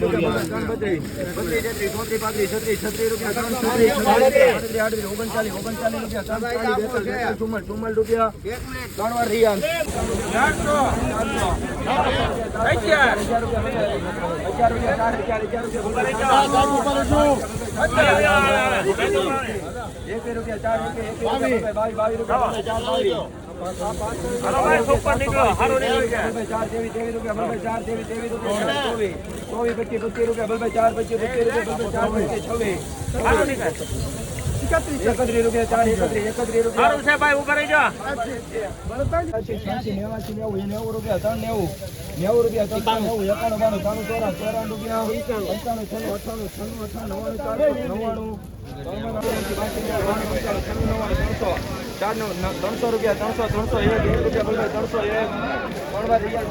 રૂપિયા ચાર રૂપિયા એક રૂપિયા ચાર રૂપિયા એક ભાઈ સુપર નીકળો ચાર બાવીસ ચાર તેવી તેવી રૂપિયા બલભાઈ ચાર તેવી તેવી રૂપિયા ચોવીસ ચોવીસ પચીસ પચીસ રૂપિયા બલભાઈ ચાર પચીસ પચીસ રૂપિયા બલભાઈ ચાર પચીસ એકત્રીસ રૂપિયા ચાર એકત્રીસ એકત્રીસ રૂપિયા. નેવાસી નેવું નેવું રૂપિયા ત્રણ નેવું. નેવું રૂપિયા ત્રણ નેવું એકાણું બાણું ત્રાણું ચોરા ચોરાણું રૂપિયા પંચાણું છન્નું અઠાણું છન્નું અઠાણું નવ્વાણું નવ્વાણું ત્રણસો રૂપિયા ત્રણસો ત્રણસો એક એક રૂપિયા ત્રણસો એક. ત્રણ રૂપિયા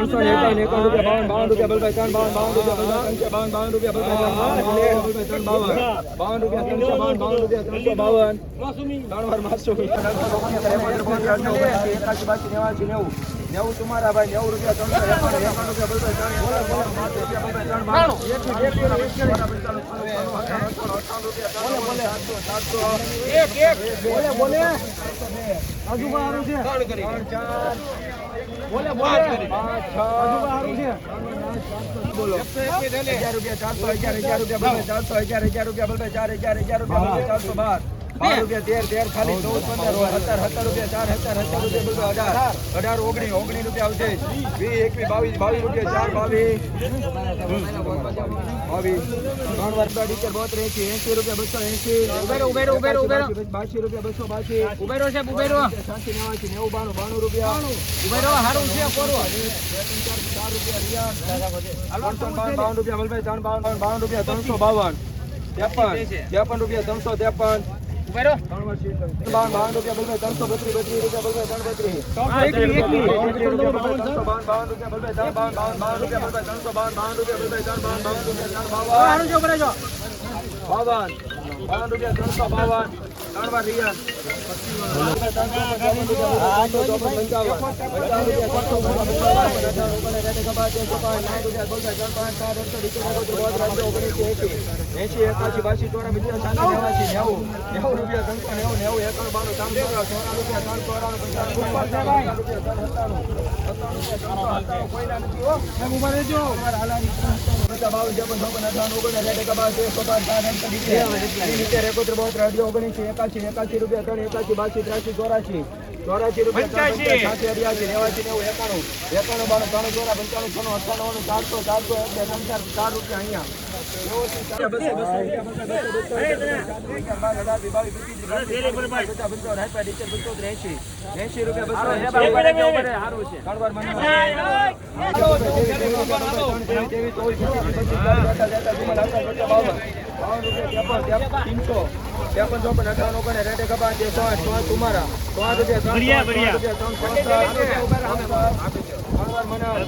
ત્રણસો એકાવન એકાવન રૂપિયા બાવન બાવન રૂપિયા ત્રણ બાવન રૂપિયા બાવન બાવન રૂપિયા ત્રણસો નેવું તમારા ભાઈ નેવું રૂપિયા ત્રણસો એકાવન ચારસો અગિયાર અગિયાર રૂપિયા ચારસો અગિયાર અગિયાર રૂપિયા ચાર અગિયાર અગિયાર રૂપિયા ચારસો બાર. બાર રૂપિયા તેર તેર ખાલી ચૌદ પંદર સત્તર સત્તર રૂપિયા ચાર સત્તર સત્તર રૂપિયા બલભાઈ અઢાર. અઢાર ઓગણીસ ઓગણીસ રૂપિયા આવશે. વીસ એકવીસ બાવીસ બાવીસ રૂપિયા ચાર બાવીસ. બાવીસ. ત્રણ વાર ટીચર બોતેર એસી એસી રૂપિયા બસો એસી ઉભેરો, ઉભેરો, ઉભેરો, ઉભેરો. બાસી રૂપિયા બસો બાસી. ઉભેરો છે ઉભેરો. સાતસી નેવાસી નેવું બાણું બાણું રૂપિયા. ઉભેરો હારું છે કોરો. ચાર રૂપિયા બાવન રૂપિયા બલભાઈ ત્રણ બાવન બાવન બાવન રૂપિયા ત્રણસો બાવન. ત્રેપન. ત્રેપન રૂપિયા ત્રણસો ત્રેપન. ઉભેરો બાવન બાવન રૂપિયા બલભાઈ ત્રણસો બત્રીસ બત્રીસ રૂપિયા બલભાઈ ત્રણ બત્રીસ. એકવી, એકવી. ત્રણસો બાવન બાવન રૂપિયા બલભાઈ ત્રણ બાવન બાવન બાવન રૂપિયા બલભાઈ ત્રણસો બાવન બાવન રૂપિયા બલભાઈ ત્રણ બાવન બાવન રૂપિયા ત્રણ બાવન હારું છે ઉભેરો છો બાવન બાવન રૂપિયા ત્રણસો બાવન. ત્રણ વાર રિયાન એસી એકાશી બાસી ચોરા બીજા સાતસો નેવાસી નેવું નેવું રૂપિયા ત્રણસો નેવું નેવું ચોરા રૂપિયા ત્રણ ચોરાણું પંચાણું રૂપિયા ત્રણ સત્તાણું સત્તાણું કોઈના નથી હો ઊભા રહેજો બાવન ચોપન ચોપન અઠાવન ઓગણ એકાબાર તેરસો બાર ચાર અંક નીચે એકોતેર બોતેર અઢી ઓગણીસી એકાશી એકાશી રૂપિયા ત્રણ એકાશી બાસી ત્રાસી ચોરાશી ચોરાશી રૂપિયા પંચાસી અઢિયાસી નેવાસી નેવું એકાણું એકાણું બાણું ત્રણ ચોરા પંચાણું છનું અઠાણું ચારસો ચારસો એક બે ત્રણ ચાર ચાર રૂપિયા અહીંયા બસો બસો રૂપિયા ત્રણ મને ત્રેપન ચોપન અઠાવન ઓગણ રેટે કપા છે સો આઠ તુમારા આઠ રૂપિયા ત્રણ રૂપિયા ત્રણ